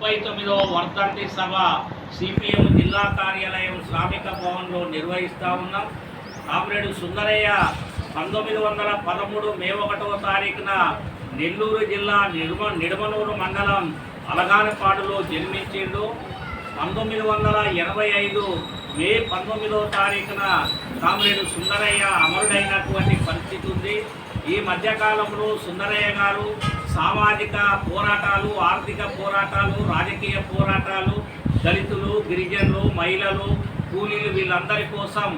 ముప్పై తొమ్మిదవ వర్ధంతి సభ సిపిఎం జిల్లా కార్యాలయం శ్రామిక భవన్లో నిర్వహిస్తూ ఉన్నాం. కామ్రేడు సుందరయ్య పంతొమ్మిది వందల పదమూడు మే ఒకటవ తారీఖున నెల్లూరు జిల్లా నిడుమ నిడమనూరు మండలం అలగానపాడులో జన్మించిండు. పంతొమ్మిది వందల ఎనభై ఐదు మే పంతొమ్మిదవ తారీఖున కామ్రేడు సుందరయ్య అమరుడైనటువంటి పరిస్థితి ఉంది. ఈ మధ్యకాలంలో సుందరయ్య గారు సామాజిక పోరాటాలు ఆర్థిక పోరాటాలు రాజకీయ పోరాటాలు దళితులు గిరిజనులు మహిళలు కూలీలు వీళ్ళందరి కోసం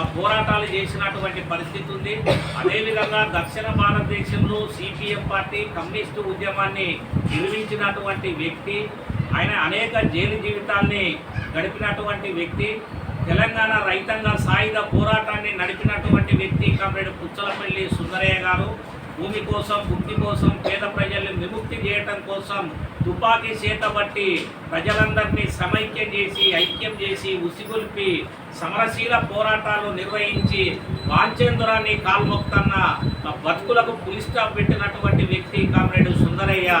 ఆ పోరాటాలు చేసినటువంటి పరిస్థితి ఉంది. అదేవిధంగా దక్షిణ భారతదేశంలో సిపిఎం పార్టీ కమ్యూనిస్టు ఉద్యమాన్ని నిర్మించినటువంటి వ్యక్తి ఆయన అనేక జైలు జీవితాల్ని గడిపినటువంటి వ్యక్తి. తెలంగాణ రైతాంగ సాయుధ పోరాటాన్ని నడిపినటువంటి వ్యక్తి కామ్రేడ్ పుచ్చలపల్లి సుందరయ్య గారు. భూమి కోసం భుక్తి కోసం పేద ప్రజల్ని విముక్తి చేయటం కోసం తుపాకీ చేతబట్టి ప్రజలందరినీ సమైక్యం చేసి ఐక్యం చేసి ఉసిగొల్పి సమరశీల పోరాటాలు నిర్వహించి వాంచేంద్రాన్ని కాల్మొక్తన్న బతుకులకు పులి స్టాప్ పెట్టినటువంటి వ్యక్తి కామ్రేడ్ సుందరయ్య.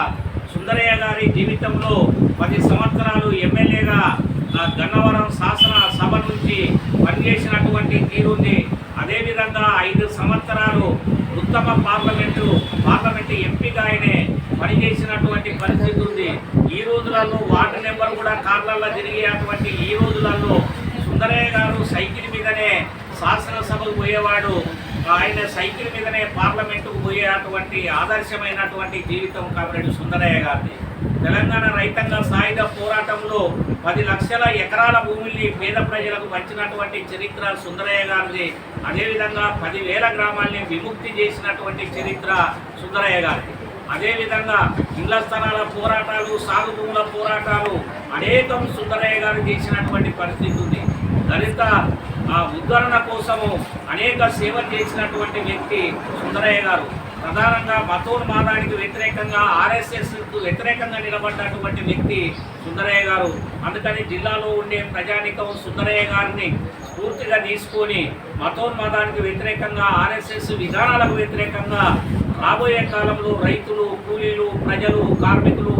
సుందరయ్య గారి జీవితంలో పది సంవత్సరాలు ఎమ్మెల్యేగా గన్నవరం శాసన సభ నుంచి పనిచేసినటువంటి తీరుంది. అదేవిధంగా ఐదు సంవత్సరాలు ఉత్తమ పార్లమెంటు పార్లమెంటు ఎంపీగా ఆయనే పనిచేసినటువంటి పరిస్థితి ఉంది. ఈ రోజులలో వార్డు నెంబర్ కూడా కార్లలో తిరిగేటువంటి ఈ రోజులలో సుందరయ్య గారు సైకిల్ మీదనే శాసనసభకు పోయేవాడు. ఆయన సైకిల్ మీదనే పార్లమెంటుకు పోయేటువంటి ఆదర్శమైనటువంటి జీవితం కామరెడ్డి సుందరయ్య గారిది. తెలంగాణ రైతాంగ సాయుధ పోరాటంలో పది లక్షల ఎకరాల భూమిని పేద ప్రజలకు పంచినటువంటి చరిత్ర సుందరయ్య గారిది. అదేవిధంగా పదివేల గ్రామాల్ని విముక్తి చేసినటువంటి చరిత్ర సుందరయ్య గారిది. అదేవిధంగా ఇళ్ళ స్థలాల పోరాటాలు సాగు భూముల పోరాటాలు అనేకం సుందరయ్య గారు చేసినటువంటి పరిస్థితి ఉంది. దళిత ఆ ఉద్ధరణ కోసము అనేక సేవలు చేసినటువంటి వ్యక్తి సుందరయ్య గారు. ప్రధానంగా మతోన్మాదానికి వ్యతిరేకంగా ఆర్ఎస్ఎస్ వ్యతిరేకంగా నిలబడ్డటువంటి వ్యక్తి సుందరయ్య గారు. అందుకని జిల్లాలో ఉండే ప్రజానికం సుందరయ్య గారిని స్ఫూర్తిగా తీసుకొని మతోన్మాదానికి వ్యతిరేకంగా ఆర్ఎస్ఎస్ విధానాలకు వ్యతిరేకంగా రాబోయే కాలంలో రైతులు కూలీలు ప్రజలు కార్మికులు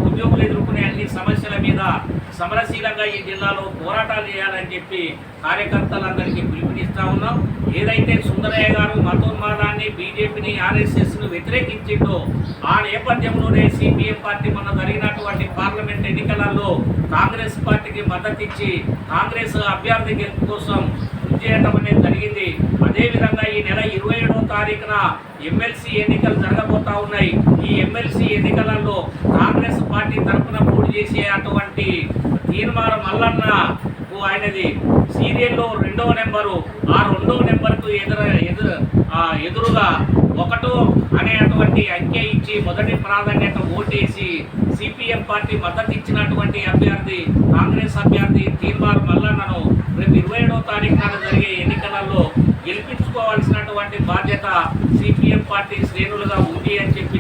సమరశీలంగా ఈ జిల్లాలో పోరాటాలు చేయాలని చెప్పి కార్యకర్తలందరికీ పిలుపునిస్తా ఉన్నాం. ఏదైతే సుందరయ్య గారు మతోన్మాదాన్ని బీజేపీని ఆర్ఎస్ఎస్ను వ్యతిరేకించిందో ఆ నేపథ్యంలోనే సిపిఎం పార్టీ మొన్న జరిగినటువంటి పార్లమెంట్ ఎన్నికలలో కాంగ్రెస్ పార్టీకి మద్దతిచ్చి కాంగ్రెస్ అభ్యర్థి గెలుపు కోసం చేయటం అనేది జరిగింది. అదేవిధంగా ఈ నెల ఇరవై ఏడవ తారీఖున ఎమ్మెల్సీ ఎన్నికలు జరగబోతా ఉన్నాయి. ఈ ఎమ్మెల్సీ ఎన్నికలలో కాంగ్రెస్ పార్టీ తరఫున పోటీ చేసే అటువంటి తీర్మానం మల్లన్న ఆయనది. సీరియల్లో రెండవ నెంబరు ఆ రెండవ నెంబర్కు ఎదురు ఎదురు ఎదురుగా ఒకటో అనేటువంటి అంకె ఇచ్చి మొదటి ప్రాధాన్యత ఓటేసి సిపిఎం పార్టీ మద్దతు ఇచ్చినటువంటి అభ్యర్థి కాంగ్రెస్ అభ్యర్థి తీర్మానం మల్లన్నను రేపు ఇరవై ఏడవ తారీఖున జరిగే ఎన్నికలలో గెలిపించుకోవాల్సినటువంటి బాధ్యత సిపిఎం పార్టీ శ్రేణులుగా ఉంది అని చెప్పి